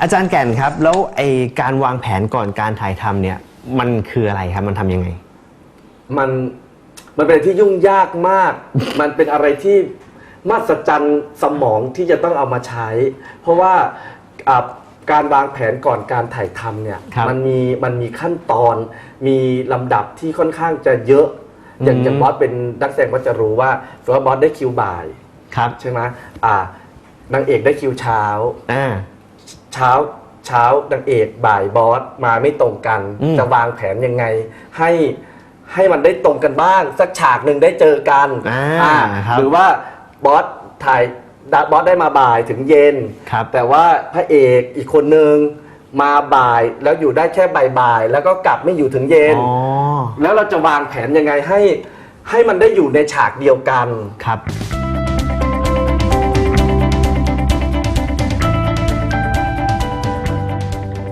อาจารย์แก่นครับ แล้วไอการวางแผนก่อนการถ่ายทำเนี่ย มันคืออะไรครับ มันทำยังไง มันมันเป็นอะไรที่ยุ่งยากมาก มันเป็นอะไรที่มหัศจรรย์สมองที่จะต้องเอามาใช้ เพราะว่าอ่าการวางแผนก่อนการถ่ายทำเนี่ยครับมันมีมันมีขั้นตอน มีลำดับที่ค่อนข้างจะเยอะ อย่างอืม อย่างบอสเป็นนักแสดงก็จะรู้ว่าสมมติว่าบอสได้คิวบ่าย ครับ ใช่ไหมอ่านางเอกได้คิวเช้า อ่า เช้าเช้านางเอกบ่ายบอสมาไม่ตรงกัน อืม จะวางแผนยังไง ให้ให้มันได้ตรงกันบ้าง สักฉากหนึ่งได้เจอกันอ่าอ่าครับ หรือว่าบอสถ่ายบอสได้มาบ่ายถึงเย็น ครับ แต่ว่าพระเอกอีกคนนึงมาบ่ายแล้วอยู่ได้แค่บ่ายๆแล้วก็กลับไม่อยู่ถึงเย็น อ๋อ แล้วเราจะวางแผนยังไงให้ให้มันได้อยู่ในฉากเดียวกัน ครับ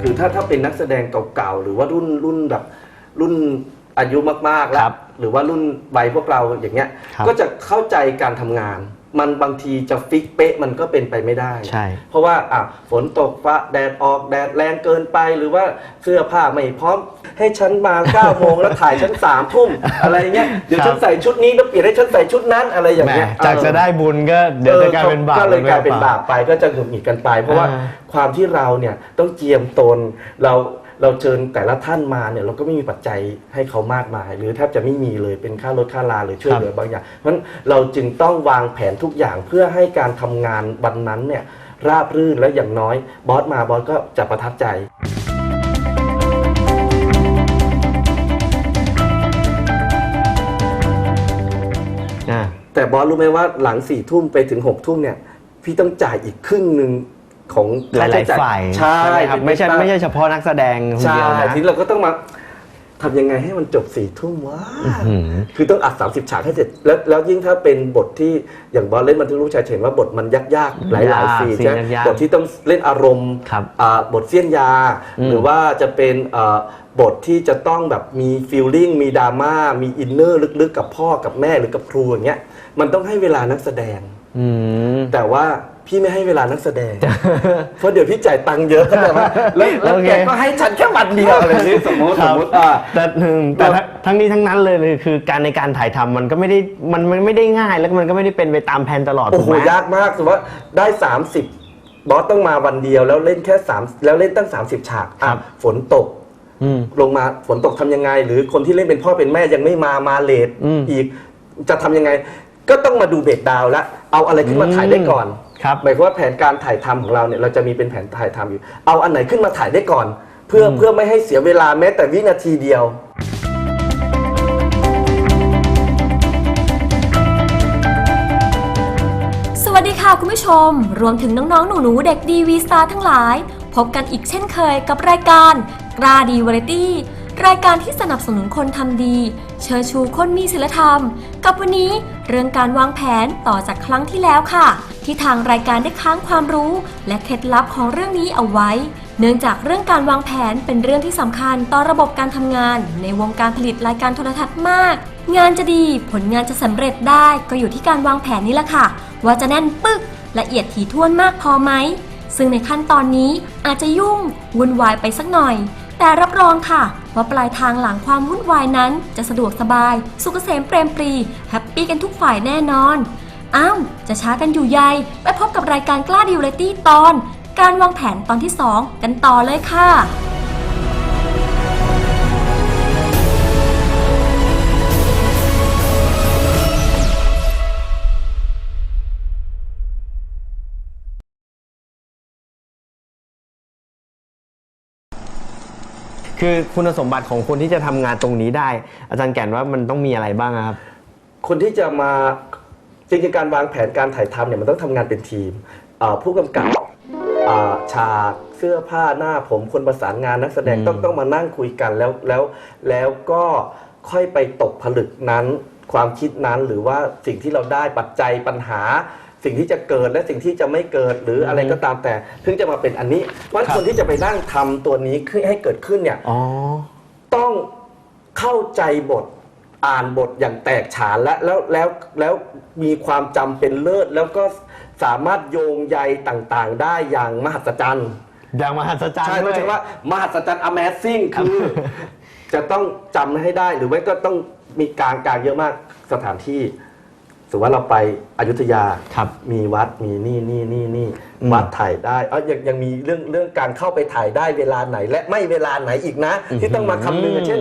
คือถ้าถ้าเป็นนักแสดงเก่าๆหรือว่ารุ่นรุ่นแบบรุ่นอายุมากๆแล้ครัวบหรือว่ารุ่นวัยพวกเราอย่างเงี้ย ครับ ก็จะเข้าใจการทำงาน มันบางทีจะฟิกเป๊ะมันก็เป็นไปไม่ได้ ใช่ เพราะว่าอะฝนตกฟ้าแดดออกแดดแรงเกินไปหรือว่าเสื้อผ้าไม่พร้อม ให้ฉันมา9ก้าโมงแล้วถ่ายฉันสามทุ่มอะไรเงี้ยเดี๋ยวครับฉันใส่ชุดนี้แล้วเปลี่ยนให้ฉันใส่ชุดนั้นอะไรอย่างแหมเงี้ยจากจะได้บุญก็เดี๋ยวจะกลายเป็นบาป ก็เลยกลายเป็นหรือปบาปไปก็จะหงุดหงิดกันไป เพราะว่าอ่า ความที่เราเนี่ยต้องเจียมตนเรา เราเชิญแต่ละท่านมาเนี่ยเราก็ไม่มีปัจจัยให้เขามากมาย หรือแทบจะไม่มีเลยเป็นค่ารถค่าลาหรือช่วยเหลือบางอย่าง เพราะฉะนั้นเราจึงต้องวางแผนทุกอย่างเพื่อให้การทำงานวันนั้นเนี่ยราบรื่นและอย่างน้อยบอสมาบอสก็จะประทับใจอ่าแต่บอสรู้ไหมว่าหลังสี่ทุ่มไปถึงหกทุ่มเนี่ย พี่ต้องจ่ายอีกครึ่งหนึ่ง ของหค่ใช้ลายจ่ๆฝ่ายใช่ไหมครับไม่ใช่เป็นไม่ใช่เฉพาะนักแสดงคนใช่เดียวนะทีนี้เราก็ต้องมาทำยังไงให้มันจบสี่ทุ่มวะหือคือต้องอัด 30 ฉากให้เสร็จ แล้วแล้วยิ่งถ้าเป็นบทที่อย่างบอสเล่นมันทึกลูกชายจะเห็นว่าบทมันยากๆ หลายยากๆซีนซีนใช่ไหมยากๆบทที่ต้องเล่นอารมณ์ครับอ่าบทเสี้ยนยาอืมหรือว่าจะเป็นอ่าบทที่จะต้องแบบมีฟีลลิ่งมีดราม่ามีอินเนอร์ลึกๆ กับพ่อกับแม่หรือกับครูอย่างเงี้ยมันต้องให้เวลานักแสดงอืมแต่ว่า พี่ไม่ให้เวลานักแสดง เพราะเดี๋ยวพี่จ่ายตังค์เยอะเข้าใจไหมแล้วแล้วโอเคแกก็ให้ฉันแค่วันเดียวอะไรนี้สมมติคสรัมบมติอ่า แต่อืมแต่ทั้งทั้งนี้ทั้งนั้นเลยเลยคือการในการถ่ายทำมันก็ไม่ได้มันมันไม่ได้ง่ายแล้วมันก็ไม่ได้เป็นไปตามแผนตลอดโอ้ถูกโหไหม ยากมากสมมติว่าได้ 30 บอสต้องมาวันเดียวแล้วเล่นแค่3แล้วเล่นตั้ง 30 ฉากอะฝนตกอืม ลงมาฝนตกทำยังไง หรือคนที่เล่นเป็นพ่อเป็นแม่ยังไม่มามาเลทอืมอีกจะทำยังไง ก็ต้องมาดูเบรกดาวน์แล้วเอาอะไรขึ้นมาถ่ายได้ก่อน ครับหมายความว่าแผนการถ่ายทำของเราเนี่ยเราจะมีเป็นแผนถ่ายทำอยู่ เอาอันไหนขึ้นมาถ่ายได้ก่อน เพื่อเพื่อไม่ให้เสียเวลาแม้แต่วินาทีเดียว สวัสดีค่ะคุณผู้ชม รวมถึงน้อง ๆ หนู ๆ เด็กดีวีสตาร์ทั้งหลาย พบกันอีกเช่นเคยกับรายการกราดีวาไรตี้ รายการที่สนับสนุนคนทำดี เชิญชูคนมีศีลธรรม กับวันนี้เรื่องการวางแผนต่อจากครั้งที่แล้วค่ะ ที่ทางรายการได้ค้างความรู้ และเคล็ดลับของเรื่องนี้เอาไว้ เนื่องจากเรื่องการวางแผนเป็นเรื่องที่สำคัญต่อระบบการทำงาน ในวงการผลิตรายการโทรทัศน์มาก งานจะดีผลงานจะสำเร็จได้ก็อยู่ที่การวางแผนนี่แหละค่ะ ว่าจะแน่นปึกละเอียดถี่ถ้วนมากพอไหมซึ่งในขั้นตอนนี้อาจจะยุ่งวุ่นวายไปสักหน่อย แต่รับรองค่ะ ว่าปลายทางหลังความวุ่นวายนั้นจะสะดวกสบาย สุขเกษมเปรมปรีแฮปปี้กันทุกฝ่ายแน่นอน อ้าว จะช้ากันอยู่ใยไปพบกับรายการกล้าดิวเรตี้ตอน การวางแผนตอนที่ 2 กันต่อเลยค่ะคือคุณสมบัติของคนที่จะทำงานตรงนี้ได้ อาจารย์แก่นว่ามันต้องมีอะไรบ้างอะครับ คนที่จะมา จริงๆการวางแผนการถ่ายทำเนี่ยมันต้องทำงานเป็นทีมเอ่อผู้กำกับอ่าฉากเสื้อผ้าหน้าผมคนประสานงานนักแสดงอืมต้องต้องมานั่งคุยกันแล้วแล้วแล้วก็ค่อยไปตกผลึกนั้น ความคิดนั้นหรือว่าสิ่งที่เราได้ปัจจัยปัญหา สิ่งที่จะเกิดและสิ่งที่จะไม่เกิดหรืออะไรก็ตามแต่ถึงจะมาเป็นอันนี้เพราะฉะนั้นคนที่จะไปนั่งทำตัวนี้ขึ้นให้เกิดขึ้นเนี่ย อ๋อ ต้องเข้าใจบท อ่านบทอย่างแตกฉานและแล้วแล้วแล้วมีความจำเป็นเลิศ แล้วก็สามารถโยงใยต่างๆ ได้อย่างมหัศจรรย์ อย่างมหัศจรรย์ใช่ด้ไม่วยใช่ว่ามหัศจรรย์ Amazing คือ จะต้องจำให้ได้หรือไม่ก็ต้องมีกลางกลางเยอะมากสถานที่สมมติว่าเราไปอยุธยาครับมีวัดมีนี่นี่นี่นี่อืมวัดถ่ายได้เออยังยังมีเรื่องเรื่องการเข้าไปถ่ายได้เวลาไหน และไม่เวลาไหนอีกนะ ที่ต้องมาคำนึงกันเช่น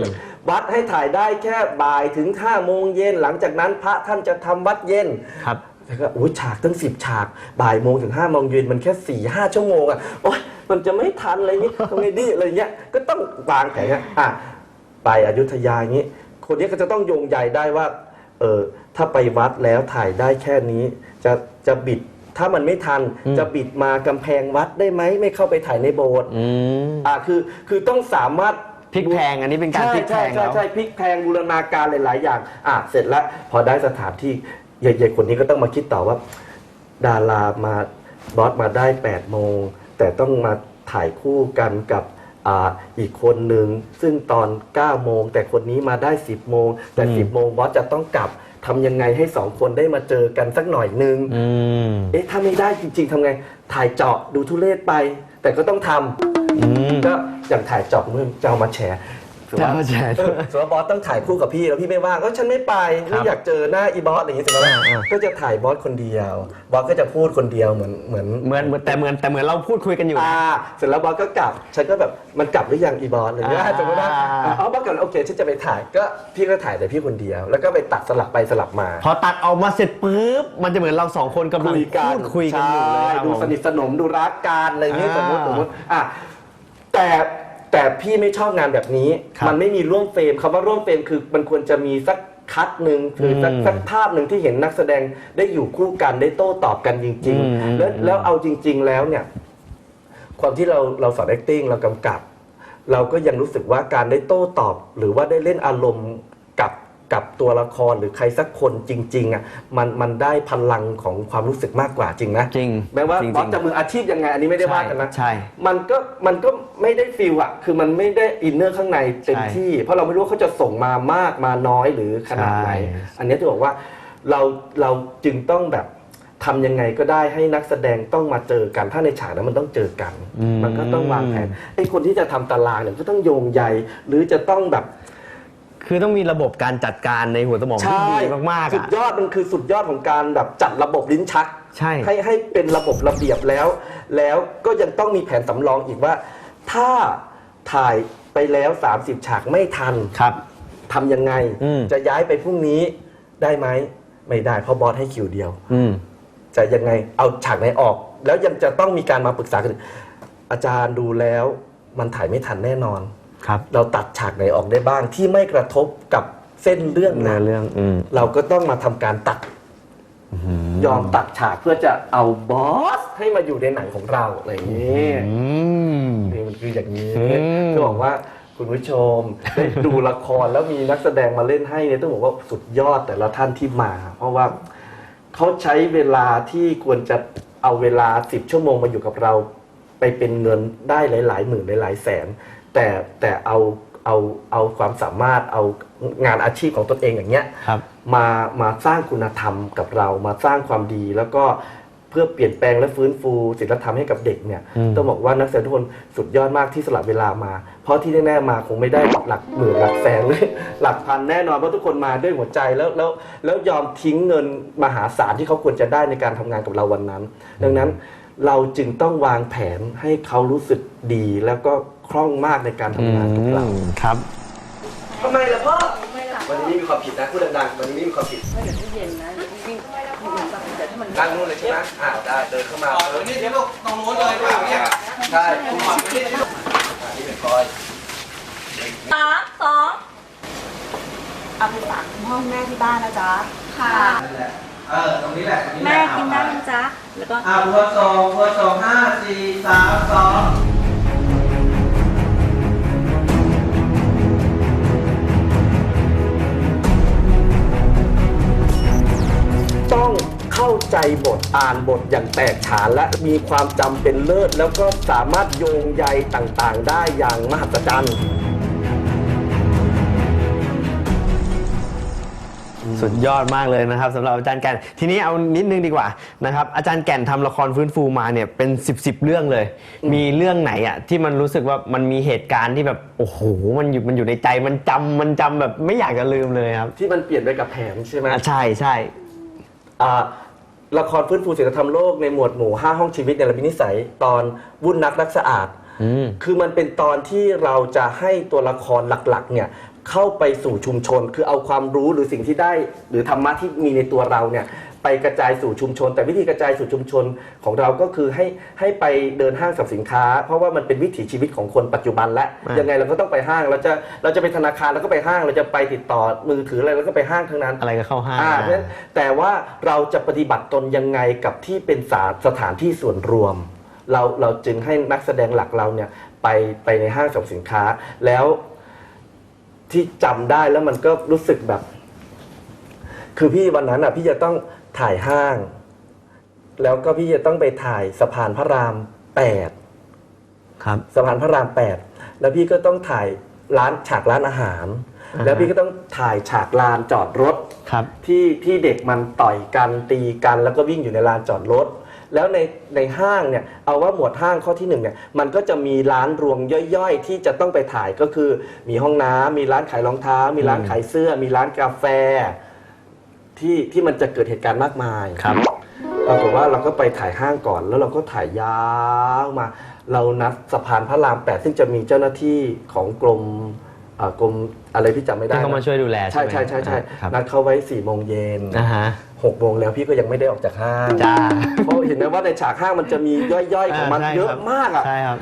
วัดให้ถ่ายได้แค่บ่ายถึงห้าโมงเย็นหลังจากนั้นพระท่านจะทำวัดเย็น ครับ แล้วก็โอ้ยฉากตั้งสิบฉากบ่ายโมงถึงห้าโมงเย็นมันแค่สี่ห้าชั่วโมงอะโอ้ยมันจะไม่ทันอะไรเงี้ยทำไงดีอะไรเงี้ยก็ต้องวางแผนอะอะไปอยุธยาอย่างงี้ คนนี้ก็จะต้องโยงใยได้ว่าเออถ้าไปวัดแล้วถ่ายได้แค่นี้ จะจะบิดถ้ามันไม่ทันอืม จะบิดมากำแพงวัดได้ไหมไม่เข้าไปถ่ายในโบสถ์ อืม อะคือคือต้องสามารถ พลิกแพลงอันนี้เป็นการใช่พลิกแพลใช่งใช่แล้ว ใช่พลิกแพลงบูรณาการหลาย ๆ อย่างอะเสร็จแล้วพอได้สถานที่ใหญ่ๆคนนี้ก็ต้องมาคิดต่อว่า ดารามาบอสมาได้8โมง แต่ต้องมาถ่ายคู่กันกับอ่าอีกคนหนึ่งซึ่งตอน9โมง แต่คนนี้มาได้ 10 โมง แต่ อืม 10 โมงบอสจะต้องกลับทำยังไงให้สองคนได้มาเจอกันสักหน่อยนึง อืม เอ๊ะถ้าไม่ได้จริง ๆทำไง ถ่ายเจาะดูทุเรศไป แต่ก็ต้องทำอืม ก็อย่างถ่ายเจาะเมื่อจะเอามาแชร์สมมุติจะเอามาแชร์เออสมมติว่าบอสต้องถ่ายคู่กับพี่แล้วพี่ไม่ว่างก็ฉันไม่ไปครัไม่บอยากเจอหน้าอีบอสอะไรอย่างเงี้ยสมมติว่าอ่าอ่าก็จะถ่ายบอสคนเดียว บอสก็จะพูดคนเดียวเหมือนเหมือนเหมือนเหมือนแต่เหมือนแต่เหมือนเราพูดคุยกันอยู่อ่าเสร็จแล้วบอสก็กลับฉันก็แบบมันกลับหรือยังอีบอสอะไรเงี้ยอ่าสมมติว่าอ่าเอาบอสกลับแล้วโอเคฉันจะไปถ่ายก็พี่ก็ถ่ายแต่พี่คนเดียว แล้วก็ไปตัดสลับไปสลับมา พอตัดออกมาเสร็จปุ๊บมันจะเหมือนเราสองคนกำลังคุยกันพูดคุยกันอยู่เลยครับใช่ดูผมสนิทสนมดูรักกันอะไรเงี้ยอ่าสมมติสมมติอะ แต่แต่พี่ไม่ชอบงานแบบนี้ ครับมันไม่มีร่วมเฟรมคำว่าร่วมเฟรมคือมันควรจะมีสักคัดหนึ่งหรือสักอืมสักภาพหนึ่งที่เห็นนักแสดงได้อยู่คู่กันได้โต้ตอบกันจริง อืม ๆ แล้วอืมแล้วเอาจริง ๆ แล้วเนี่ย ความที่เราเราสอน acting เรากำกับ เราก็ยังรู้สึกว่าการได้โต้ตอบ หรือว่าได้เล่นอารมณ์ กับกับตัวละครหรือใครสักคนจริงๆอะมันมันได้พลังของความรู้สึกมากกว่าจริงนะจริงแม้ว่าจริงๆบอสจะมืออาชีพยังไงอันนี้ไม่ได้ว่ากันนะใช่มันก็มันก็ไม่ได้ฟิลอะคือมันไม่ได้อินเนอร์ข้างในเต็มใช่ที่ เพราะเราไม่รู้ว่าเขาจะส่งมามากมาน้อยหรือขนาดไหน ใช่ อันนี้จะบอกว่าเราเราจึงต้องแบบทำยังไงก็ได้ให้นักแสดงต้องมาเจอกัน ถ้าในฉากนั้นมันต้องเจอกัน มันก็ต้องวางแผนไอ้คนที่จะทำตารางเนี่ยก็ต้องโยงใยหรือจะต้องแบบ คือต้องมีระบบการจัดการในหัวสมองที่ดีมากๆสุดอะยอดมันคือสุดยอดของการแบบจัดระบบลิ้นชักใช่ ให้ให้เป็นระบบระเบียบแล้ว แล้วก็ยังต้องมีแผนสำรองอีกว่า ถ้าถ่ายไปแล้ว 30 ฉากไม่ทันครับ ทำยังไง อืม จะย้ายไปพรุ่งนี้ได้ไหมไม่ได้เพราะบอสให้คิวเดียว อืม จะยังไงเอาฉากไหนออก แล้วยังจะต้องมีการมาปรึกษากันอาจารย์ดูแล้วมันถ่ายไม่ทันแน่นอน ครับเราตัดฉากไหนออกได้บ้างที่ไม่กระทบกับเส้นเรื่องเนื้นั้อนเรื่องอืมเราก็ต้องมาทำการตัด ยอมตัดฉากเพื่อจะเอาบอสให้มาอยู่ในหนังของเราอะไรอย่างนี้อืม นี่มันคืออย่างนี้อืม จะบอกว่าคุณผู้ชมได้ดูละครแล้วมีนักแสดงมาเล่นให้เนี่ยต้องบอกว่าสุดยอดแต่ละท่านที่มา เพราะว่าเขาใช้เวลาที่ควรจะเอาเวลา 10 ชั่วโมงมาอยู่กับเรา ไปเป็นเงินได้หลาย ๆ หมื่นหลายๆแสน แต่แต่เอาเอาเอาความสามารถเอางานอาชีพของตนเองอย่างเงี้ยครับมามาสร้างคุณธรรมกับเรามาสร้างความดีแล้วก็เพื่อเปลี่ยนแปลงและฟื้นฟูศีลธรรมให้กับเด็กเนี่ยอืมต้องบอกว่านักแสดงทุกคนสุดยอดมากที่สละเวลามา เพราะที่แน่ๆมาคงไม่ได้หลักหมื่นหลักแสนเลยหลักพันแน่นอนเพราะทุกคนมาด้วยหัวใจแล้วแล้วแล้วยอมทิ้งเงินมหาศาลที่เขาควรจะได้ในการทำงานกับเราวันนั้น ดังนั้นเราจึงต้องวางแผนให้เขารู้สึกดีแล้วก็ คล่องมากในการทำงานกับเราอืมครับ ทำไมล่ะพ่อ วันนี้ไม่มีความผิดนะพูดดังๆ วันนี้ไม่มีความผิดเดี๋ยวตู้เย็นนะเดี๋ยววิ่งเดี๋ยวถ้ามันนั่งนู่นเลยใช่ไหมอ่าได้เดินเข้ามาอ๋อตรงนี้เดี๋ยวลูกตรงนู้นเลยเปล่าเนี่ยใช่คุณหมอนี่นี่เป็นคอยสามสองเอาไปฝากคุณพ่อคุณแม่ที่บ้านนะจ๊ะ ค่ะ นั่นแหละ เออ ตรงนี้แหละตรงนี้แหละแม่กินได้นะจ๊ะ แล้วก็อ่าพัวสองพัวสองห้าสี่สามสองต้องาใจบทอ่านบทอย่างแตกฉานและมีความจำเป็นเลิศ แล้วก็สามารถโยงใยต่างๆ ได้อย่างมหัศจรรย์อืมสุดยอดมากเลยนะครับสำหรับอาจารย์แก่น ทีนี้เอานิดนึงดีกว่านะครับอาจารย์แก่นทำละครฟื้นฟูมาเนี่ยเป็น 10บสเรื่องเลย มีเรื่องไหนอะที่มันรู้สึกว่ามันมีเหตุการณ์ที่แบบโอ้โหมันอยู่มันอยู่ในใจมันจำมันจำแบบไม่อยากจะลืมเลยครับที่มันเปลี่ยนไปกับแผนใช่ไหมอะใช่ใช่ อ่า ละครฟื้นฟูศีลธรรมโลกในหมวดหมู่ 5 ห้องชีวิตในระบินิสัย ตอนวุ่นนักรักสะอาด อืม คือมันเป็นตอนที่เราจะให้ตัวละครหลักๆ เนี่ยเข้าไปสู่ชุมชน คือเอาความรู้หรือสิ่งที่ได้ หรือธรรมะที่มีในตัวเราเนี่ย ไปกระจายสู่ชุมชน แต่วิธีกระจายสู่ชุมชนของเราก็คือให้ให้ไปเดินห้างสรรพสินค้า เพราะว่ามันเป็นวิถีชีวิตของคนปัจจุบันและอ่ายัยังไงเราก็ต้องไปห้างเราจะเราจะไปธนาคารเราก็ไปห้างเราจะไปติดต่อมือถืออะไรเราก็ไปห้างทั้งนั้นอะไรก็เข้าห้างอ่าเพราะฉะนั้นแต่ว่าเราจะปฏิบัติตนยังไงกับที่เป็นสาสถานที่ส่วนรวม เราเราจึงให้นักแสดงหลักเราเนี่ยไปไปในห้างสรรพสินค้าแล้วที่จำได้แล้วมันก็รู้สึกแบบ คือพี่วันนั้นอะ พี่จะต้อง ถ่ายห้าง แล้วก็พี่จะต้องไปถ่ายสะพานพระรามแปดครับสะพานพระรามแปดแล้วพี่ก็ต้องถ่ายร้านฉากร้านอาหาร อ่าฮะ แล้วพี่ก็ต้องถ่ายฉากลานจอดรถ ครับ ที่ที่เด็กมันต่อยกันตีกันแล้วก็วิ่งอยู่ในลานจอดรถ แล้วในในห้างเนี่ยเอาว่าหมวดห้างข้อที่หนึ่งเนี่ยมันก็จะมีร้านรวงย่อยๆ ที่จะต้องไปถ่ายก็คือ มีห้องน้ำมีร้านขายรองเท้า มีร้านอืมขายเสื้อ มีร้านกาแฟ ที่ที่มันจะเกิดเหตุการณ์มากมายครับปรากฏว่าเราก็ไปถ่ายห้างก่อน แล้วเราก็ถ่ายยาวมา เรานัดสะพานพระรามแปดซึ่งจะมีเจ้าหน้าที่ของกรมเอ่อกรมอะไรพี่จำไม่ได้ที่เขามานะช่วยดูแลใช่ไหมใช่ใช่ใช่ครับนัดเขาไว้สี่โมงเย็นอ่าฮะ หกโมงแล้วพี่ก็ยังไม่ได้ออกจากห้างจ้า เพราะเห็นไหมว่าในฉากห้างมันจะมีย่อยๆของมันใช่เยอะครับมากอะใช่ครับ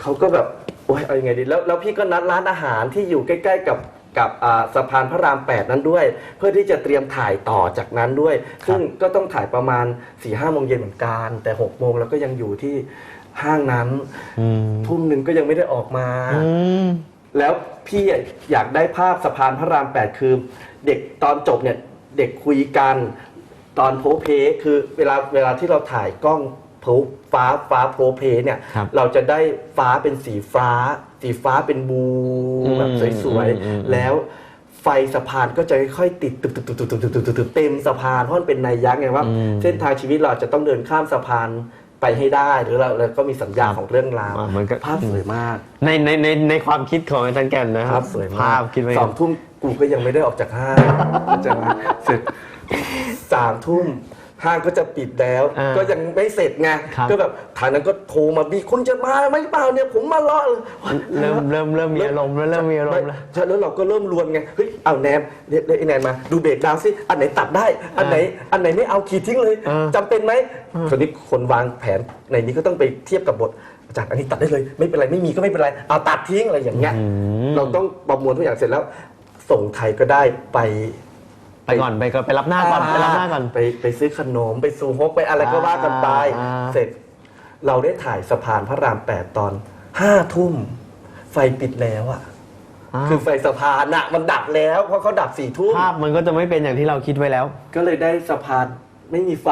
เขาก็แบบโอ๊ยเอายังไงดีแล้วแล้วพี่ก็นัดร้านอาหารที่อยู่ใกล้ ๆ กับ กับอ่าสะพานพระราม 8 นั้นด้วย เพื่อที่จะเตรียมถ่ายต่อจากนั้นด้วย ซึ่งก็ต้องถ่ายประมาณ4ี่ห้าโมงเย็นเหมือนกัน แต่6กโมงแล้วก็ยังอยู่ที่ห้างนั้นอืมทุ่มหนึ่งก็ยังไม่ได้ออกมา อืม แล้วพี่อยากได้ภาพสะพานพระราม 8 คือ เด็กตอนจบเนี่ยเด็กคุยกันตอนโพเพคือเวลาเวลาที่เราถ่ายกล้องโพ ฟ้าฟ้าโพเพเนี่ย ครับเราจะได้ฟ้าเป็นสีฟ้า สีฟ้าเป็นบูอืมแบบสวยอืมอืม ๆ แล้วไฟสะพานก็จะค่อยๆติดตึกตึกตึกตึกตึกตึกตึกตึกตึกเต็มสะพานเพราะมันเป็นนัยยักษ์ไงว่า เส้นทางชีวิตเราอาจจะต้องเดินข้ามสะพานไปให้ได้หรือเราเราก็มีสัญญาของเรื่องราวอ่ามันก็ภาพสวยมาก ในในในในความคิดของอาจารย์แก่นนะคภารับพสวยมากภาพคิดไว้สองทุ่มกูก็ยังไม่ได้ออกจากห้างจะมาเสร็จสามทุ่ม ห้างก็จะปิดแล้ว อ่าก็ยังไม่เสร็จไงครับ ก็แบบฐานนั้นก็โทรมาบีคุณจะมาไหมเปล่าเนี่ยผมมารอเริ่มเริ่มเริ่มมีอารมณ์แล้วเริ่มมีอารมณ์แล้ว ใช่แล้วเราก็เริ่มรวนไงเฮ้ยเอาแนนเรียกเรียกไอ้แนนมาดูเบรกดาวน์สิอันไหนตัดได้อันไหนอันไหนไม่เอาขีดทิ้งเลยอ่า จำเป็นไหมคนนี้คนวางแผนในนี้ก็ต้องไปเทียบกับบทอาจารย์อันนี้ตัดได้เลย ไม่เป็นไรไม่มีก็ไม่เป็นไรเอาตัดทิ้งอะไรอย่างเงี้ยอืมเราต้องประมวลทุกอย่างเสร็จแล้ว ส่งใครก็ได้ไป ไปก่อนไปก่อนไปรับหน้าก่อนไปรับหน้าก่อน ไปไปซื้อขนมไปซูฮกไปอะไรก็ว่ากันไป อ่า เสร็จเราได้ถ่ายสะพานพระรามแปดตอนห้าทุ่ม ไฟปิดแล้วอะคือไฟสะพานอะมันดับแล้วเพราะเขาดับสี่ทุ่มภาพมันก็จะไม่เป็นอย่างที่เราคิดไว้แล้ว ก็เลยได้สะพานไม่มีไฟ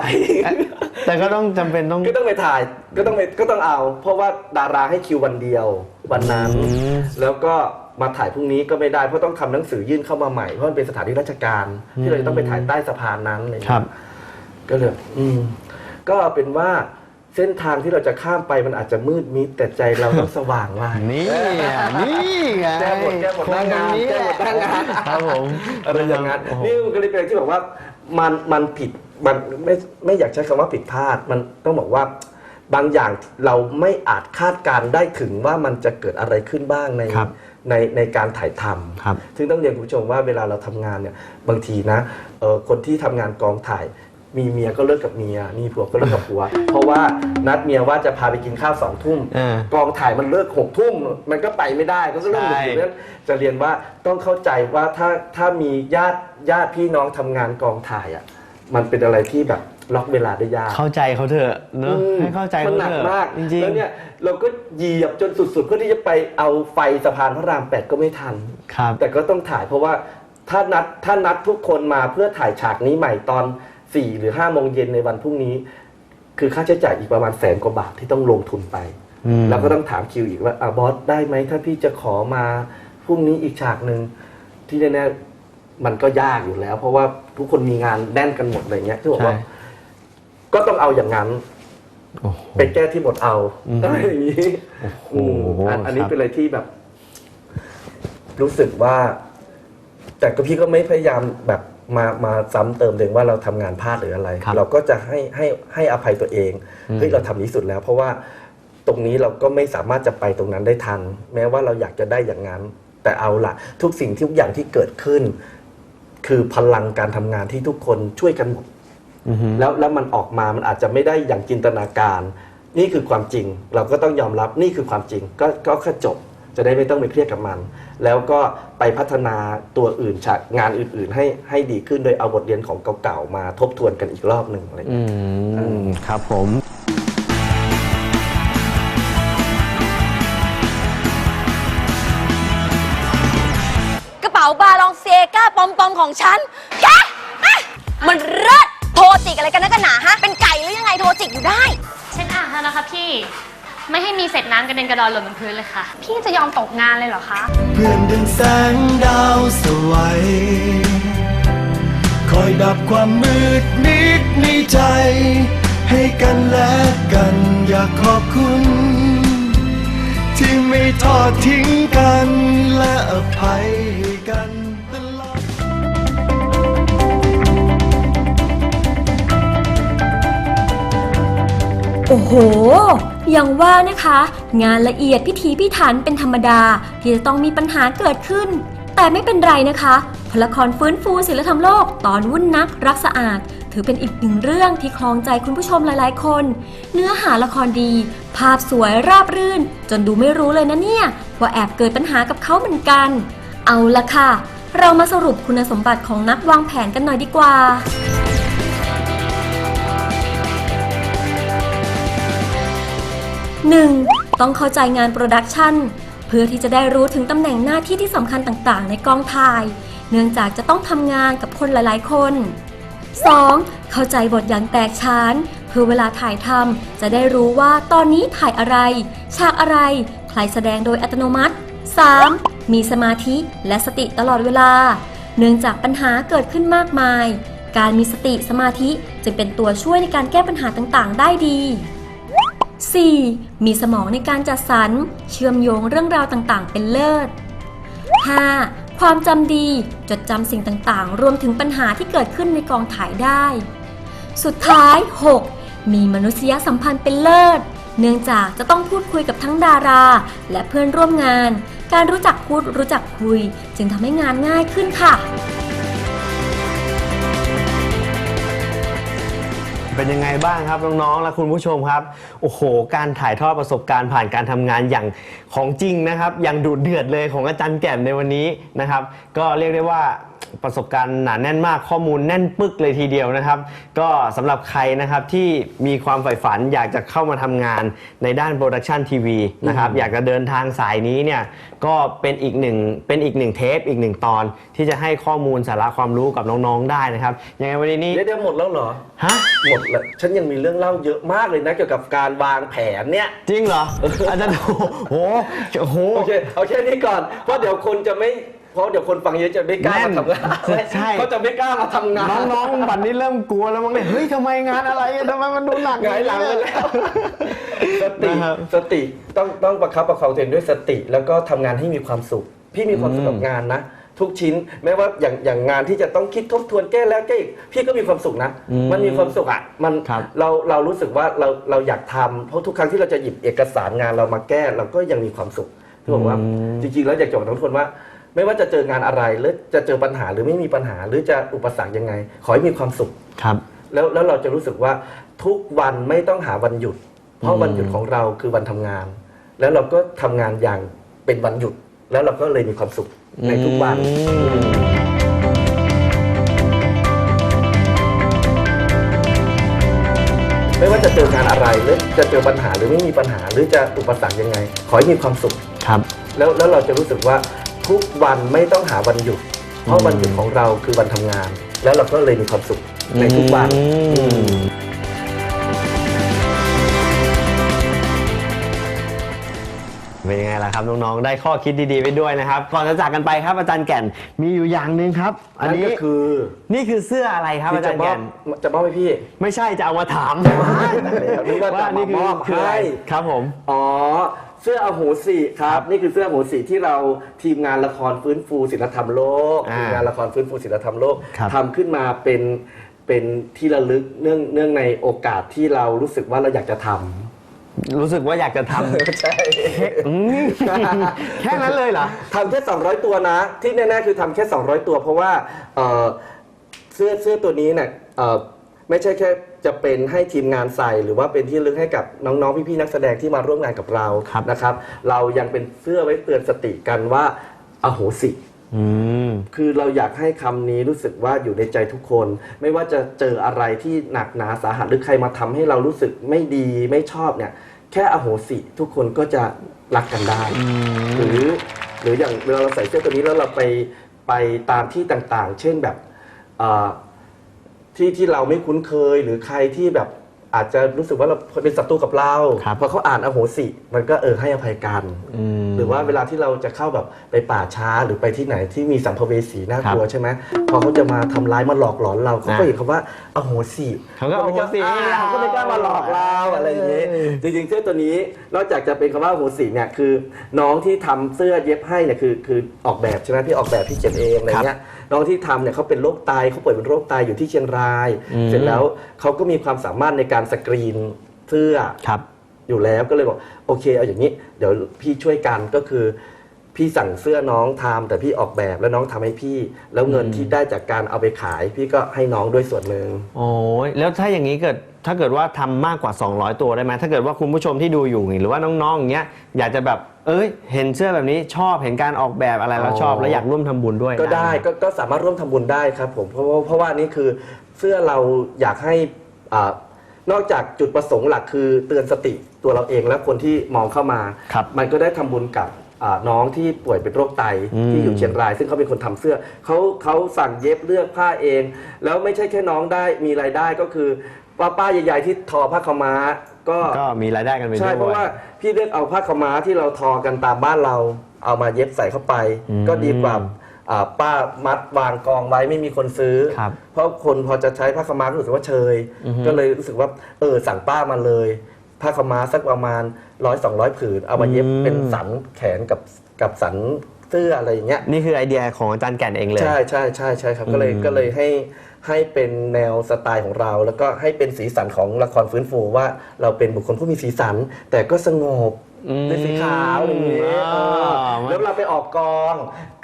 แต่ก็ต้องจำเป็นต้อง ก็ต้องไปถ่ายก็ต้องไปก็ต้องเอา เพราะว่าดาราให้คิววันเดียววันนั้นอืมแล้วก็ มาถ่ายพรุ่งนี้ก็ไม่ได้เพราะต้องทำหนังสือยื่นเข้ามาใหม่เพราะมันเป็นสถานที่ราชการ ที่เราจะต้องไปถ่ายใต้สะพานนั้นอะไรอย่างครัเงี้บยก็เลยอืมก็เอาเป็นว่าเส้นทางที่เราจะข้ามไปมันอาจจะมืดมิดแต่ใจเราต้อง สว่างไว่านี่อะนี่ไงแก้บทแก้บทหน้างานคแก้บทหน้างานครับผม อะไรอย่างนั้นโโห นี่มันก็เลยเป็นที่บอกว่ามันมันผิดมันไม่ไม่อยากใช้คำว่าผิดพลาด มันต้องบอกว่าบางอย่างเราไม่อาจคาดการณ์ได้ถึงว่ามันจะเกิดอะไรขึ้นบ้างในครับ ในในการถ่ายทำครับซึ่งต้องเรียนคุณผู้ชมว่าเวลาเราทำงานเนี่ยบางทีนะเอ่อคนที่ทำงานกองถ่าย มีเมียก็เลิกกับเมีย มีผัวก็เลิกกับผัว เพราะว่านัดเมียว่าจะพาไปกินข้าวสองทุ่ม เออ กองถ่ายมันเลิกหกทุ่มมันก็ไปไม่ได้ก็เรื่องหนึ่งใช่เพราะฉะนั้นจะเรียนว่าต้องเข้าใจว่าถ้าถ้ามีญาติญาติพี่น้องทำงานกองถ่ายอะมันเป็นอะไรที่แบบ ล็อกเวลาได้ยากเข้าใจเขาเถอะเนอะอืมให้เข้าใจมันเขาหนัเถกอะมากจริงแล้วเนี่ยเราก็เหยียบจนสุดๆ เพื่อที่จะไปเอาไฟสะพานพระรามแปดก็ไม่ทันๆครับแต่ก็ต้องถ่ายเพราะว่าถ้านัดถ้านัดทุกคนมาเพื่อถ่ายฉากนี้ใหม่ตอน4ี่หรือ5้าโมงเย็นในวันพรุ่งนี้ คือค่าใช้จ่ายอีกประมาณแสนกว่าบาทที่ต้องลงทุนไปอืมแล้วก็ต้องถามคิวอีกว่าอะบอสได้ไหมถ้าพี่จะขอมาพรุ่งนี้อีกฉากหนึ่งที่แน่ๆมันก็ยากอยู่แล้ว เพราะว่าทุกคนมีงานแน่นกันหมดอะไรเงี้ยที่บอกว่าใช่ ก็ต้องเอาอย่างนั้น โอ้โห ไปแก้ที่บทเอาอืมอะไรอย่างนี้โอ้โหอืมอันอันนี้ครับ เป็นอะไรที่แบบ รู้สึกว่า แต่ก็พี่ก็ไม่พยายามแบบมามาซ้ำเติมตัวเองว่าเราทำงานพลาดหรืออะไร ครับเราก็จะให้ให้ให้อภัยตัวเองอืมเฮ้ยเราทำดีที่สุดแล้ว เพราะว่าตรงนี้เราก็ไม่สามารถจะไปตรงนั้นได้ทัน แม้ว่าเราอยากจะได้อย่างนั้น แต่เอาละทุกสิ่งทุกอย่างที่เกิดขึ้น คือพลังการทำงานที่ทุกคนช่วยกันหมดอือฮึ แล้วแล้วมันออกมามันอาจจะไม่ได้อย่างจินตนาการ นี่คือความจริง เราก็ต้องยอมรับนี่คือความจริง ก็ก็แค่จบ จะได้ไม่ต้องไปเครียดกับมัน แล้วก็ไปพัฒนาตัวอื่นฉากงานอื่น ๆ ให้ให้ดีขึ้นโดยเอาบทเรียนของเก่าๆมาทบทวนกันอีกรอบหนึ่งอะไรอย่างอืเงี้ยมครับผมกระเป๋าบาลองเซกาปอมปอมของฉันแกะอะมันเลิศโทร จิกอะไรกันนักกันหนาฮะ เป็นไก่หรือยังไงโทรจิกอยู่ได้ เช็ดอ่างแล้วนะคะพี่ ไม่ให้มีเศษน้ำกระเด็นกระดอนหล่นบนพื้นเลยค่ะ พี่จะยอมตกงานเลยเหรอคะ เพื่อนดึงแสงดาวสวัยคอยดับความมืดมิดในใจ ให้กันและกันอยากขอบคุณ ที่ไม่ทอดทิ้งกันและอภัยให้กัน โอ้โหยังว่านะคะ งานละเอียดพิธีพิถันเป็นธรรมดา ที่จะต้องมีปัญหาเกิดขึ้น แต่ไม่เป็นไรนะคะพละครฟื้นฟูศิลธรรมโลกตอนวุ่นนักรักสะอาด ถือเป็นอีกหนึ่งเรื่องที่คลองใจคุณผู้ชมหลายๆ คน เนื้อหาละครดี ภาพสวยราบรื่น จนดูไม่รู้เลยนะเนี่ย ว่าแอบเกิดปัญหากับเขาเหมือนกัน เอาละค่ะ เรามาสรุปคุณสมบัติของนักวางแผนกันหน่อยดีกว่า 1. ต้องเข้าใจงานโปรดักชันเพื่อที่จะได้รู้ถึงตำแหน่งหน้าที่ที่สำคัญต่างๆ ในกองถ่าย เนื่องจากจะต้องทำงานกับคนหลายๆ คน 2. เข้าใจบทอย่างแตกฉานเพื่อเวลาถ่ายทำจะได้รู้ว่าตอนนี้ถ่ายอะไร ฉากอะไร ใครแสดงโดยอัตโนมัติ 3. มีสมาธิและสติตลอดเวลา เนื่องจากปัญหาเกิดขึ้นมากมาย การมีสติสมาธิจึงเป็นตัวช่วยในการแก้ปัญหาต่างๆ ได้ดี 4. มีสมองในการจัดสรร เชื่อมโยงเรื่องราวต่างๆ เป็นเลิศ 5. ความจำดี จดจำสิ่งต่างๆ รวมถึงปัญหาที่เกิดขึ้นในกองถ่ายได้ สุดท้าย 6. มีมนุษยสัมพันธ์เป็นเลิศ เนื่องจากจะต้องพูดคุยกับทั้งดารา และเพื่อนร่วมงาน การรู้จักพูดรู้จักคุย จึงทำให้งานง่ายขึ้นค่ะ เป็นยังไงบ้างครับน้องๆและคุณผู้ชมครับโอ้โห การถ่ายทอดประสบการณ์ผ่านการทำงานอย่างของจริงนะครับ อย่างดุเดือดเลยของอาจารย์แก่นในวันนี้นะครับ ก็เรียกได้ว่า ประสบการณ์หนาแน่นมากข้อมูลแน่นปึกเลยทีเดียวนะครับ ก็สำหรับใครนะครับที่มีความใฝ่ฝันอยากจะเข้ามาทำงานในด้านโปรดักชันทีวีนะครับอยากจะเดินทางสายนี้เนี่ยก็เป็นอีกหนึ่งเป็นอีกหนึ่งเทปอีกหนึ่งตอน ที่จะให้ข้อมูลสาระความรู้กับน้องๆได้นะครับยังไงวันนี้เดี๋ยวเดี๋ยวหมดแล้วเหรอฮะหมดแล้วฉันยังมีเรื่องเล่าเยอะมากเลยนะเกี่ยวกับการวางแผนเนี่ยจริงเหรออาจารย์โอ้โหโอ้โหโอเคเอาแค่นี้ก่อนเพราะเดี๋ยวคนจะไม่ เพราะเดี๋ยวคนฟังเยอะจะไม่กล้าแน่มานทำงานใช่ เขาจะไม่กล้ามาทำงานน้องๆบัดนี้เริ่มกลัวแล้วมั้งเนี่ยเฮ้ยทำไมงานอะไรอะทำไมมันดูหนักหงายหลังไปแล้วสตินะครับสติต้องต้องประคับประคองตัวเองด้วยสติ แล้วก็ทำงานให้มีความสุข พี่มีความสุขกับงานนะทุกชิ้นแม้ว่าอย่างอย่างงานที่จะต้องคิดทบทวนแก้แล้วแก้อีกพี่ก็มีความสุขนะอืมมันมีความสุขอะมันครับเราเรารู้สึกว่าเราเราอยากทำเพราะทุกครั้งที่เราจะหยิบเอกสารงานเรามาแก้ เราก็ยังมีความสุขที่บอกว่าอืมจริงๆแล้วอยากจะบอกทุกคนว่า ไม่ว่าจะเจองานอะไรหรือจะเจอปัญหาหรือไม่มีปัญหาหรือจะอุปสรรคยังไง ขอให้มีความสุข ครับ แล้วแล้วเราจะรู้สึกว่าทุกวันไม่ต้องหาวันหยุด เพอืราะมวันหยุดของเราคือวันทำงาน แล้วเราก็ทำงานอย่างเป็นวันหยุด แล้วเราก็เลยมีความสุขในทุกวันอืมไม่ว่าจะเจองานอะไรหรือจะเจอปัญหาหรือไม่มีปัญหา หรือจะอุปสรรคยังไง ขอให้มีความสุข ครับ แล้วแล้วเราจะรู้สึกว่า ทุกวันไม่ต้องหาวันหยุด เพราะวันหยุดของเราคือวันทำงาน แล้วเราก็เลยมีความสุขในทุกวันอืมเป็นยังไงล่ะครับน้องๆได้ข้อคิดดีๆไปด้วยนะครับ ก่อนจะจากกันไปครับอาจารย์แก่นมีอยู่อย่างหนึ่งครับ อันนั่นนี้ก็คือนี่คือเสื้ออะไรครับอาที่จาจะรย์มอแก่บน จะมอบให้พี่ ไม่ใช่จะเอามาถามแล้วนึกว่าจะนี่คืมอบคืออะไรให้ ครับผม อ๋อ เสื้ออโหสิครับ นี่คือเสื้ออโหสิที่เราทีมงานละครฟื้นฟูศิลธรรมโลกอ่าทีมงานละครฟื้นฟูศิลธรรมโลกครับ ทำขึ้นมาเป็นเป็นที่ระลึกเนื่องเนื่องในโอกาสที่เรารู้สึกว่าเราอยากจะทำ รู้สึกว่าอยากจะทำใช่ อืมแค่นั้นเลยเหรอ ทำแค่ 200 ตัวนะ ที่แน่ๆคือทำแค่ 200 ตัว เพราะว่าเอ่อเสื้อเสื้อตัวนี้เนี่ยเอ่อไม่ใช่แค่ จะเป็นให้ทีมงานใส่ หรือว่าเป็นที่ระลึกให้กับน้องๆพี่ๆนักแสดงที่มาร่วมงานกับเราครับ นะครับ เรายังเป็นเสื้อไว้เตือนสติกันว่าอโหสิ อืม คือเราอยากให้คำนี้รู้สึกว่าอยู่ในใจทุกคน ไม่ว่าจะเจออะไรที่หนักหนาสาหัสหรือใครมาทำให้เรารู้สึกไม่ดีไม่ชอบเนี่ย แค่อโหสิทุกคนก็จะรักกันได้ หรือหรืออย่างเวลาเราใส่เสื้อตัวนี้แล้วเราไปไปตามที่ต่างๆ เช่นแบบเอ่อ ที่ที่เราไม่คุ้นเคยหรือใครที่แบบอาจจะรู้สึกว่าเราเป็นศัตรูกับเราครับพอเขาอ่านอโหสิมันก็เออให้อภัยกันอืมหรือว่าเวลาที่เราจะเข้าแบบไปป่าช้าหรือไปที่ไหนที่มีสัมภเวสีน่ากลัวครับใช่ไหมพอเขาจะมาทำร้ายมาหลอกหลอนเราเขาก็อะเห็นคำว่าอโหสิเขาก็อโหสิอ่าเขาก็ไม่กล้ามาหลอกเราอะไรอย่างเงี้ยเออจริงๆเสื้อตัวนี้นอกจากจะเป็นคำว่าอโหสิเนี่ยคือ น้องที่ทำเสื้อเย็บให้เนี่ยคือคือออกแบบใช่ไหมพี่ออกแบบพี่เขียนเองอะไรเงี้ย น้องที่ทำเนี่ยเขาเป็นโรคไตเขาป่วยเป็นโรคไตอยู่ที่เชียงรายอืมเสร็จแล้วเขาก็มีความสามารถในการสกรีนเสื้อครับอยู่แล้วก็เลยบอกโอเคเอาอย่างนี้ เดี๋ยวพี่ช่วยกันก็คือ พี่สั่งเสื้อน้องทำแต่พี่ออกแบบแล้วน้องทำให้พี่ แล้วเงินที่ได้จากการเอาไปขาย พี่ก็ให้น้องด้วยส่วนหนึ่งโอ้ยแล้วถ้าอย่างนี้เกิดถ้าเกิดว่าทำมากกว่า 200 ตัวได้ไหมถ้าเกิดว่าคุณผู้ชมที่ดูอยู่หรือว่าน้องๆอย่างเงี้ยอยากจะแบบ เอ้ยเห็นเสื้อแบบนี้ชอบเห็นการออกแบบอะไรแล้วชอบแล้วอยากร่วมทำบุญด้วยก็ได้หมก็ก็สามารถร่วมทำบุญได้ครับผมเพราะว่าเพราะว่านี่คือเสื้อเราอยากให้อ่านอกจากจุดประสงค์หลักคือเตือนสติตัวเราเองและคนที่มองเข้ามา ครับ มันก็ได้ทำบุญกับอ่าน้องที่ป่วยเป็นโรคไตอืมที่อยู่เชียงราย ซึ่งเขาเป็นคนทำเสื้อเขาเขาสั่งเย็บเลือกผ้าเอง แล้วไม่ใช่แค่น้องได้มีรายได้ก็คือป้าป้าใหญ่ๆที่ทอผ้าขาวม้า ก็ก็มีรายได้กันไปด้วย ใช่เพราะว่าพี่เลือกเอาผ้าขาวม้าที่เราทอกันตามบ้านเราเอามาเย็บใส่เข้าไป อืมก็ดีกว่าอ่าป้ามัดวางกองไว้ไม่มีคนซื้อ ครับเพราะคนพอจะใช้ผ้าขาวม้าก็รู้สึกว่าเชย อือฮึ ก็เลยรู้สึกว่าเออสั่งป้ามาเลย ผ้าขาวม้าสักประมาณร้อยสองร้อยผืน เอามาเย็บเป็นสันแขนกับกับสันเสื้ออะไรอย่างเงี้ย นี่คือไอเดียของอาจารย์แก่นเองเลย ใช่ใช่ใช่ใช่ครับก็เลยอืมก็เลยให้ ให้เป็นแนวสไตล์ของเรา แล้วก็ให้เป็นสีสันของละครฟื้นฟูว่าเราเป็นบุคคลผู้มีสีสัน แต่ก็สงบอืมด้วยสีขาวอย่างนี้อ่าเออแล้วเราไปออกกอง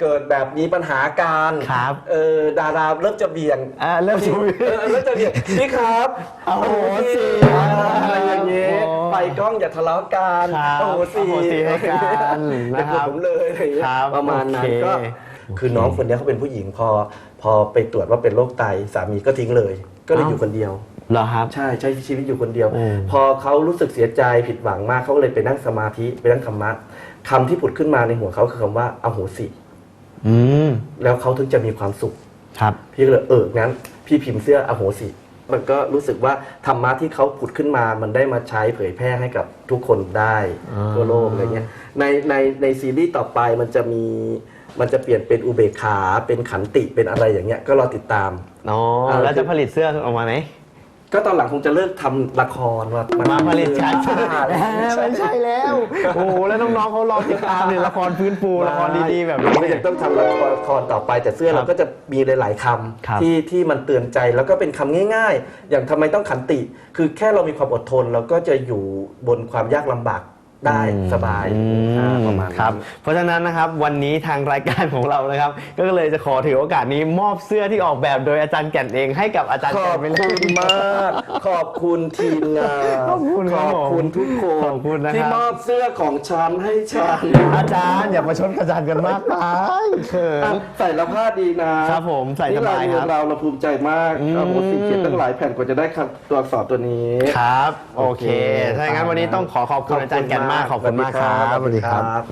เกิดแบบมีปัญหาการครับเออดาราเริ่มจะเบี่ยงอ่าเริ่มจะเบี่ยงเออเริ่มจะเบี่ยงพี่ครับโอ้โหสิอะไรอย่างเงี้ยโอ้ไปกล้องอย่าทะเลาะกันครับโอ้โหสิอโหสิให้กันนะครับผมเลยอะไรอย่างเงี้ยครับประมาณนั้นโอเคก็ คือน้องคนเนี้ยเขาเป็นผู้หญิงพอ พอไปตรวจว่าเป็นโรคไตสามีก็ทิ้งเลย ก็เลยเอ้าอยู่คนเดียวเหรอครับ ใช่ใช้ชีวิตอยู่คนเดียวโอ้พอเขารู้สึกเสียใจผิดหวังมากเขาก็เลยไปนั่งสมาธิไปนั่งธรรมะคำที่ผุดขึ้นมาในหัวเขาคือคำว่าอโหสิอืมแล้วเขาถึงจะมีความสุขครับ พี่ก็เลยเอองั้น พี่พิมพ์เสื้ออโหสิมันก็รู้สึกว่าธรรมะที่เขาผุดขึ้นมา มันได้มาใช้เผยแพร่ให้กับทุกคนได้อ่าทั่วโลกอะไรเงี้ยในในในซีรีส์ต่อไปมันจะมี มันจะเปลี่ยนเป็นอุเบกขาเป็นขันติเป็นอะไรอย่างเงี้ยก็รอติดตาม อ๋ออ่าแล้วจะผลิตเสื้อออกมาไหมก็ตอนหลังคงจะเลิกทำละครว่ามามาผลิตฉายใช่ไม่ใช่แล้ว โอ้โหแล้วน้องๆเขารอติดตามเนี่ยละครฟื้นฟูละครดีๆแบบนี้เราก็ยังต้องทำละครต่อไปแต่เสื้อครับเราก็จะมีหลาย ๆคครับำที่ที่มันเตือนใจแล้วก็เป็นคำง่าย ๆ อย่างทำไมต้องขันติ คือแค่เรามีความอดทนเราก็จะอยู่บนความยากลำบาก ได้สบายอืมอ่าประมาณครันั้บนเพราะฉะนั้นนะครับวันนี้ทางรายการของเรานะครับ ก็เลยจะขอถือโอกาสนี้มอบเสื้อที่ออกแบบโดยอาจารย์แก่นเองให้กับอาจารย์ขแก่อนบไปเลย คุณมาก ขอบคุณทีมงานขอบคุณครับขอบคุณทุกคนขอบคุณนะครับ ที่มอบเสื้อของฉันให้ฉันอาจารย์อย่ามาชนกระจานกันมากไปเขินอะใส่แล้วผ้าดีนะครับผมใส่สบายนี่ครับเราเราภูมิใจมากอืมเอาโหสีเขียนตั้งหลายแผ่นกว่าจะได้คำตัวอักษรตัวนี้ ครับ โอเค โอเคถ้าอย่างนั้นวันนี้ต้องขอขอบคุณอาจารย์แก่นมากขอบคุณมากครับสวัสดีครับ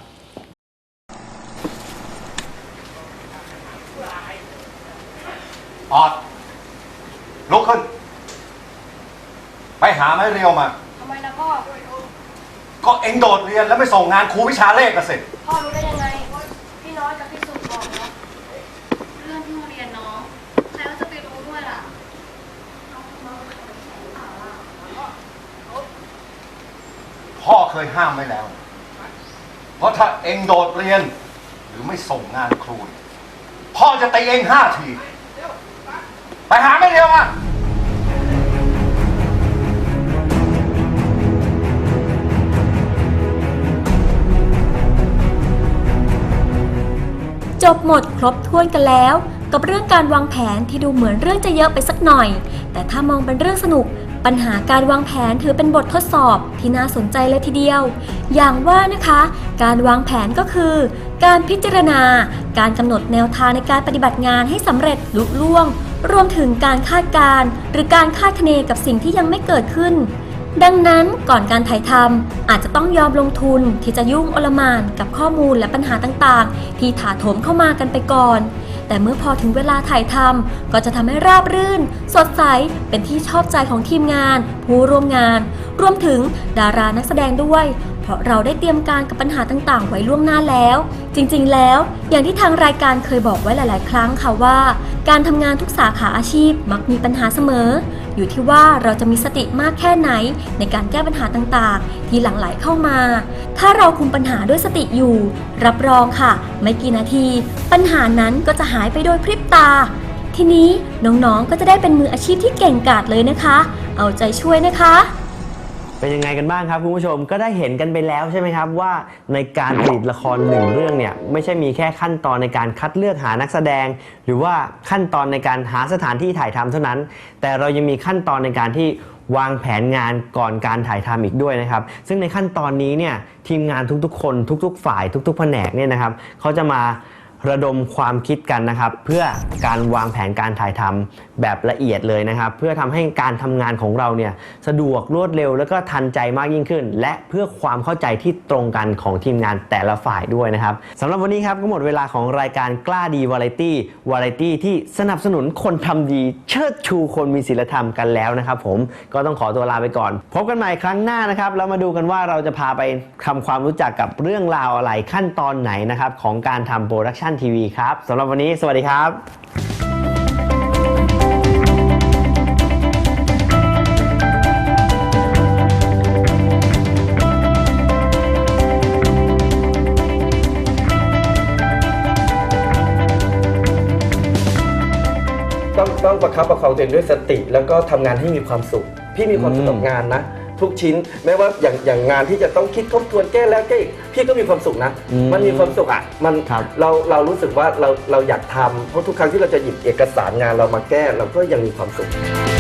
ออดลุกขึ้น ไปหาไม้เรียวมา ทำไมนะพ่อ ก็เองโดดเรียนแล้วไม่ส่งงานครูวิชาเลขกันสิพ่อรู้ได้ยังไง พี่น้อยกับพี่สุบอกเนาะเรื่องที่โรงเรียนน้อง ใครก็จะไปรู้ด้วยล่ะ พ่อเคยห้ามไว้แล้ว เพราะถ้าเองโดดเรียน หรือไม่ส่งงานครู พ่อจะตีเองห้าที ไปหาไม่เดียวอะจบหมดครบถ้วนกันแล้ว กับเรื่องการวางแผนที่ดูเหมือนเรื่องจะเยอะไปสักหน่อย แต่ถ้ามองเป็นเรื่องสนุก ปัญหาการวางแผนถือเป็นบททดสอบที่น่าสนใจเลยทีเดียว อย่างว่านะคะ การวางแผนก็คือ การพิจารณา การกำหนดแนวทางในการปฏิบัติงานให้สำเร็จลุล่วง รวมถึงการคาดการณ์หรือการคาดคะเนกับสิ่งที่ยังไม่เกิดขึ้น ดังนั้นก่อนการถ่ายทำอาจจะต้องยอมลงทุนที่จะยุ่งอลมานกับข้อมูลและปัญหาต่างๆ ที่ถาโถมเข้ามากันไปก่อน แต่เมื่อพอถึงเวลาถ่ายทำก็จะทำให้ราบรื่น สดใส เป็นที่ชอบใจของทีมงาน ผู้ร่วมงาน รวมถึงดารานักแสดงด้วย เพราะเราได้เตรียมการกับปัญหาต่างๆ ไว้ล่วงหน้าแล้ว จริงๆ แล้ว อย่างที่ทางรายการเคยบอกไว้หลาย ๆ ครั้งค่ะว่า การทำงานทุกสาขาอาชีพมักมีปัญหาเสมอ อยู่ที่ว่าเราจะมีสติมากแค่ไหนในการแก้ปัญหาต่างๆ ที่หลั่งไหลเข้ามา ถ้าเราคุมปัญหาด้วยสติอยู่ รับรองค่ะ ไม่กี่นาที ปัญหานั้นก็จะหายไปโดยพริบตา ทีนี้น้องๆก็จะได้เป็นมืออาชีพที่เก่งกาจเลยนะคะ เอาใจช่วยนะคะ เป็นยังไงกันบ้างครับคุณผู้ชมก็ได้เห็นกันไปแล้วใช่ไหมครับว่าในการผลิตละครหนึ่งเรื่องเนี่ยไม่ใช่มีแค่ขั้นตอนในการคัดเลือกหานักแสดง หรือว่าขั้นตอนในการหาสถานที่ถ่ายทำเท่านั้น แต่เรายังมีขั้นตอนในการที่วางแผนงานก่อนการถ่ายทำอีกด้วยนะครับ ซึ่งในขั้นตอนนี้เนี่ยทีมงานทุกๆ คน ทุก ๆ ฝ่าย ทุก ๆ แผนกเนี่ยนะครับเขาจะมาระดมความคิดกันนะครับ เพื่อการวางแผนการถ่ายทำ แบบละเอียดเลยนะครับ เพื่อทำให้การทำงานของเราเนี่ยสะดวกรวดเร็ว แล้วก็ทันใจมากยิ่งขึ้น และเพื่อความเข้าใจที่ตรงกันของทีมงานแต่ละฝ่ายด้วยนะครับสำหรับวันนี้ครับก็หมดเวลาของรายการกล้าดีวาไรตี้วาไรตี้ที่สนับสนุนคนทำดี เชิดชูคนมีศีลธรรมกันแล้วนะครับ ผมก็ต้องขอตัวลาไปก่อน พบกันใหม่ครั้งหน้านะครับแล้วมาดูกันว่าเราจะพาไปทำความรู้จักกับเรื่องราวอะไรขั้นตอนไหนนะครับของการทำโปรดักชันทีวีครับสำหรับวันนี้สวัสดีครับ ต้องต้องประคับประคองตัวเองด้วยสติ แล้วก็ทำงานให้มีความสุข พี่มีความสุขกับงานนะ ทุกชิ้นแม้ว่าอย่างอย่างงานที่จะต้องคิดทบทวนแก้แล้วแก้อีกพี่ก็มีความสุขนะ อืมมันมีความสุขอะมันครับ เราเรารู้สึกว่าเราเราอยากทำเพราะทุกครั้งที่เราจะหยิบเอกสารงานเรามาแก้เราก็ยังมีความสุขค